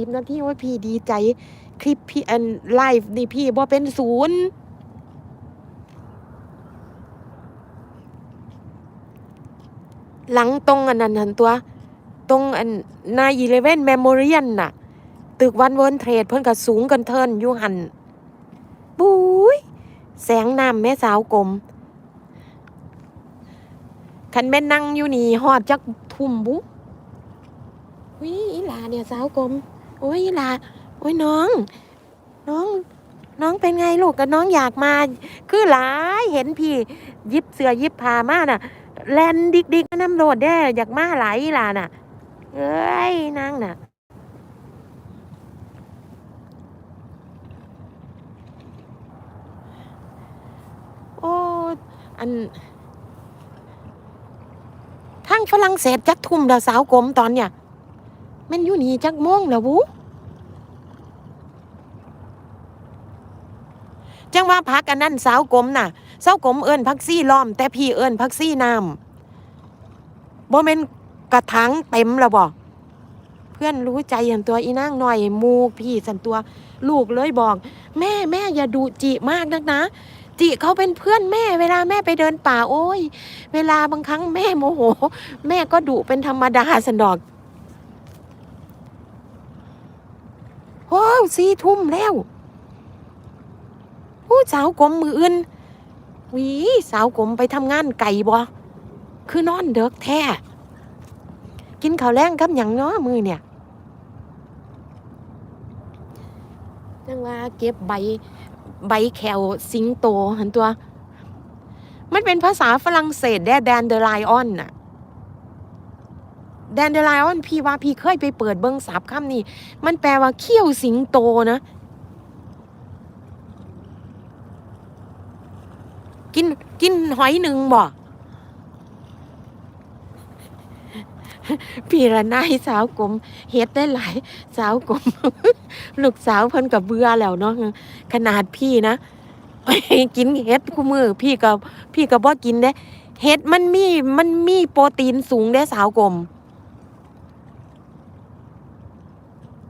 สิบนาทีว่าพี่ดีใจ คลิปพี่อันไลฟ์นี่พี่บ่เป็นศูนย์หลังตรงอันนั้นหันตัว ตรงอันนายอีเลเว่นเมมโมเรียนน่ะ ตึกวันเวิร์นเทรดเพิ่นก็สูงกันเทินอยู่หันบุ้ยแสงน้ำแม่สาวกลมคันแม่นั่งอยู่นี่ฮอดจักทุ่มบุวิอีหลาเนี่ยสาวกลม โอ้ยลาโอ้ยน้อง น้อง น้องเป็นไงลูกกับน้องอยากมา คือหลายเห็นพี่ ยิบเสือยิบพามาน่ะ แลนดิกดิกน้ำโรดแด้อยากมาหลายอีหลาน่ะ เอ้ยนางน่ะโอ้อันทางฝรั่งเศสจักทุ่มดาวสาวกลมตอนเนี่ย มันอยู่นี่จักโมงแล้วบุจังว่าพักอันนั้นสาวกลมน่ะสาวกลมเอิ้นพักซี่ล้อม แต่พี่เอิ้นพักซี่น้ำบ่แม่นกระถางเต็มแล้วบ่เพื่อนรู้ใจอย่างตัวอีนางหน่อยมูพี่สันตัว ลูกเลยบอก แม่แม่อย่าดูจิมากนักนะจิเขาเป็นเพื่อนแม่เวลาแม่ไปเดินป่าโอ้ย เวลาบางครั้งแม่โมโห แม่ก็ดุเป็นธรรมดาสันดอกโอ้ สี่ทุ่มแล้วผู้สาวกลมมืออื่นวีสาวกลมไปทำงานไก่บ่คือนอนเด็กแท้ กินข้าวแรงกับหยังเนาะมือเนี่ยจังว่าเก็บใบใบแขวสิงโตหันตัว มันเป็นภาษาฝรั่งเศสแดแดนเดอไลออนน่ะ แดนเดอไลออนพี่ว่าพี่เคยไปเปิดเบิ้งสับคำนี้มันแปลว่าเขี้ยวสิงโตนะ กินกินหอยหนึ่งบ่พี่ละนายสาวกลมเฮ็ดได้หลาย สาวกลมลูกสาวเพิ่นกับเบื่อแล้วเนาะขนาดพี่นะกินเฮ็ดคู่มือ พี่กับพี่กับบ่กินเด้เฮ็ดมันมีมันมีโปรตีนสูงเด้สาวกลม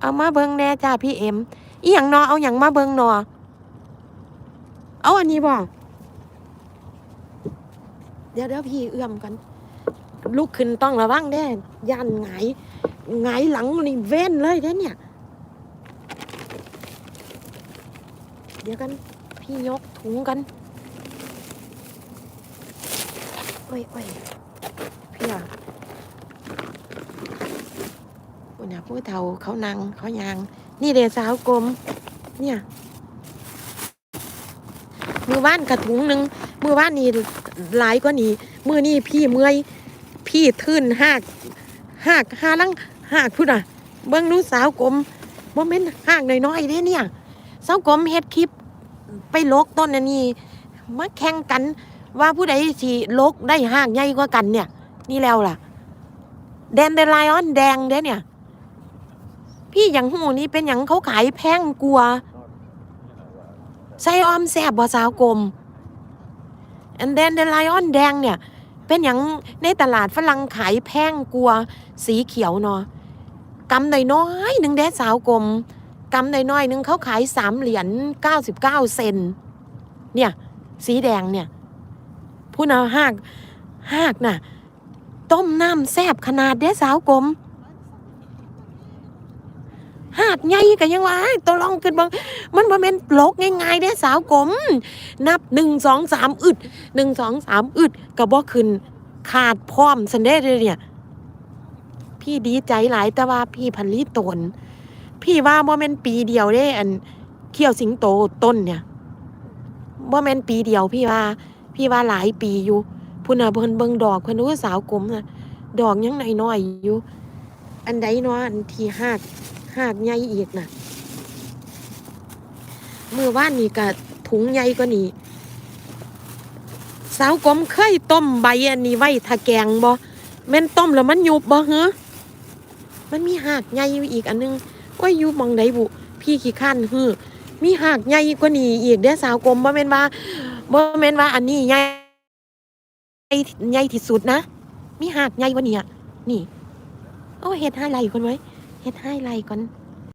เอามาเบิ่งแน่จ้าพี่เอ็มอีหยังนอเอาหยังมาเบิ่งนอเอาอันนี้บ่เดี๋ยวเดี๋ยวพี่เอื้อมกันลุกขึ้นต้องระวังเด้ย่านหงายหงหลังนี่เว้นเลยเด้เนี่ย เดี๋ยวกัน พี่ยกถุงกันโอ้ยโอ้ยพี่อะ คนน่ะผู้เฒ่าเขานั่งเขายาง นี่เดสาวกลม เนี่ย มือบ้านกระถุงหนึ่งมือบ้านนี่หลายกว่านี้ มือนี่พี่เมื่อยพี่ทื่นหากหากหาลังหากพูดอะ เบิ้งรู้สาวกลมบ่แม่นหากน้อยๆเด้เนี่ย สาวกลมเฮ็ดคลิป ไปลกต้นอันนี้มาแข่งกันว่าผู้ใดสิลกได้หากใหญ่กว่ากันเนี่ย นี่แล้วล่ะ แดนเดลไลออนแดงเด้เนี่ย พี่อย่างหูนี่เป็นอย่างเขาขายแพงกลัวไส้ออมแซบบ่สาวกลมอันแดนเดลไลออนแดงเนี่ย เป็นอย่างในตลาดฝรั่งขายแพงกลัว สีเขียวเนาะกำน้อยหนึ่งแดดสาวกลมกำน้อยหนึ่งเขาขายสามเหรียญเก้าสิบเก้าเซนเนี่ย สีแดงเนี่ยผู้นาหากหากน่ะ ต้มน้ำแซบขนาดเด้สาวกลม หากใหญ่กันยังว่าตัวลองขึ้นบางมันบ่แม่นลกง่ายๆเด้สาวกลมนับหนึ่งสองสามอึดหนึ่งสองสามอึดก็บ่ขึ้น ขาดพร้อมสันเด้เลยเนี่ย พี่ดีใจหลายแต่ว่าพี่พันลีตน พี่ว่าบ่แม่นปีเดียวเด้อันเขี้ยวสิงโตต้นเนี่ยบ่แม่นปีเดียวพี่ว่า พี่ว่าหลายปีอยู่พุ่นน่ะเพิ่นเบิ่งดอกเพิ่นว่าสาวกลมน่ะดอกยังน้อยๆอยู่ อันใดเนาะอันที่หาก หากใหญ่อีกน่ะมื้อวานนี่ก็ถุงใหญ่กว่านี้สาวกลมเคยต้มใบอันนี้ไว้ถ้าแกงบ่แม่นต้มแล้วมันยุบบ่เหรอมันมีหากใหญ่อยู่อีกอันนึงโอ้ยอยู่มองใดบุ พี่ขี้ข้านฮือมีหากใหญ่กว่านี้อีกเด้อสาวกลมบ่แม่นว่าบ่แม่นว่าอันนี้ใหญ่ใหญ่ที่สุดนะ มีหากใหญ่กว่านี้อะนี่ โอ้เฮ็ดไฮไลท์ก่อนไว้ เฮ็ดให้ไรก่อน